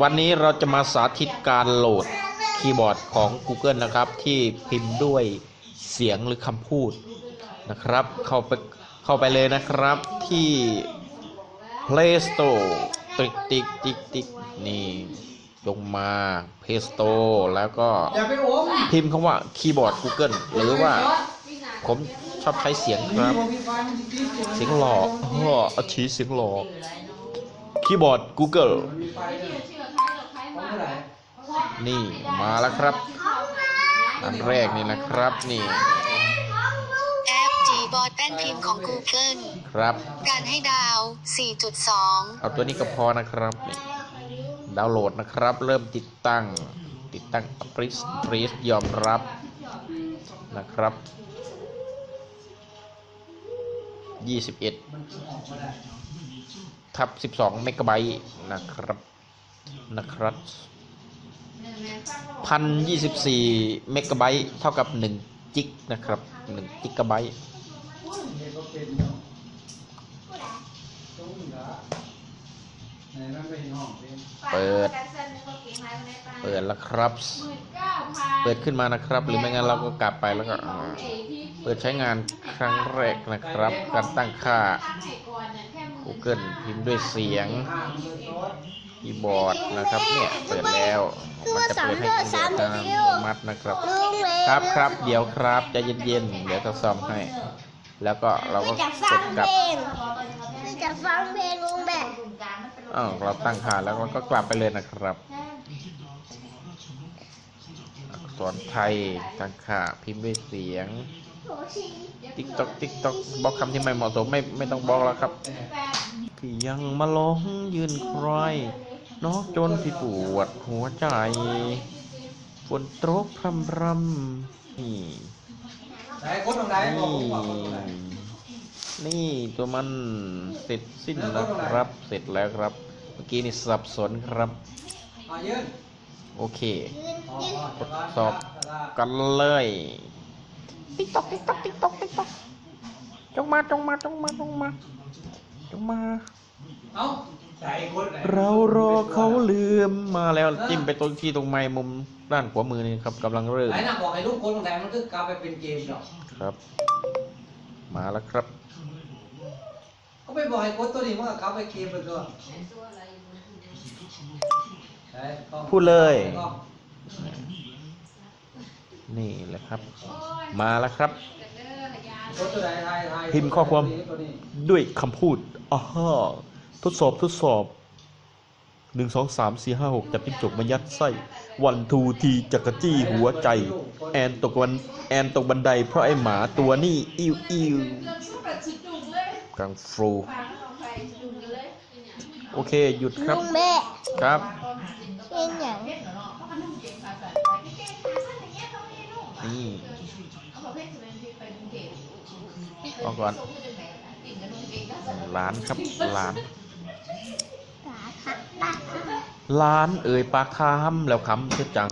วันนี้เราจะมาสาธิตการโหลดคีย์บอร์ดของ Google นะครับ ที่พิมพ์ด้วยเสียงหรือคำพูดนะครับ เข้าไปเข้าไปเลยนะครับที่ Play Store ติ๊กติ๊กติ๊กติ๊กนี่ลงมา Play Store แล้วก็พิมพ์คำว่าคีย์บอร์ด Google หรือว่าผมชอบใช้เสียงครับ เสียงหล่ออ้ออาชีเสียงหล่อ คีย์บอร์ด Google มีไฟด้วยของเท่าไหร่นี่มาแล้วครับ อันแรกนี่นะครับนี่แอป Gboard แป้นพิมพ์ของ Google ครับ การให้ดาว 4.2 เอาตัวนี้ก็พอนะครับนี่ดาวน์โหลดนะครับ เริ่มติดตั้ง ติดตั้งปริสปริสยอมรับนะครับ21ทับ 12 เมกะไบต์นะครับนะครับพันยี่สิบสี่เมกะไบต์เท่ากับหนึ่งจิกนะครับหนึ่งจิกะไบต์นี่ก็เป็นตรงเหรอไหนมันเป็นห้องเป็นเปิด เปิดแล้วครับ เปิดขึ้นมานะครับ หรือไม่งั้นเราก็กลับไปแล้วก็อ่าเปิดใช้งานครั้งแรกนะครับ การตั้งค่า Google พิมพ์ด้วยเสียงห้างเงินซอสคีย์บอร์ดนะครับเนี่ยเปิดแล้วมันจะเปิดให้คุณเลือกตามอัตโนมัตินะครับลุงเลยครับครับเดี๋ยวครับใจเย็นๆเดี๋ยวจะซ่อมให้ แล้วก็เราก็จะกฟัดงกลับเพลงจะฟังเพลงลุงแบบอ้าวเราตั้งค่าแล้วเราก็กลับไปเลยนะครับอักษรไทยตั้งค่าพิมพ์ด้วยเสียงติ๊กตอกติ๊กตอกบล็อกคำที่ไม่เหมาะสมไม่ไม่ต้องบล็อกแล้วครับ พี่ยังมาลองยืนใครนอกจนพี่ปวดหัวใจฝนตกพรำพรำนี่นี่นี่ตัวมันเสร็จสิ้นแล้วครับ เสร็จแล้วครับ เมื่อกี้นี่สับสนครับโอเคทดสอบกันเลยติ๊กตอกติ๊กตอกติ๊กตอกติ๊กตอกจงมาจงมาจงมาจงมา จงมา เอ้าใส่คนไหนเรารอเขาลืมมาแล้วจิ้มไปตรงที่ตรงไม้มุมด้านขวามือนี่ครับกำลังเริ่มไหนน่ะบอกให้ลูกคนตรงไหนมันก็กลับไปเป็นเกมหรอกครับ มาแล้วครับ ก็ไปบอกให้คนตัวนี้มันก็กลับไปเกมไปตัวไหนกล้องพูดเลย กล้อง นี่แหละครับ มาแล้วครับ พิมพ์ข้อความตัวนี้ด้วยคำพูดอ้าทดสอบทดสอบหนึ่งสองสามสี่ห้าหกจับจิ้งจกมายัดไส้ วันทูทีจักรจี้หัวใจ แอนตกวันแอนตกบันไดเพราะไอหมาตัวนี่อิวอิวกังฟรูโอเค หยุดครับลุงแม่ครับ เอาก่อนล้านครับล้านล้านเอ่ยปากคำแล้วคำเสียจัง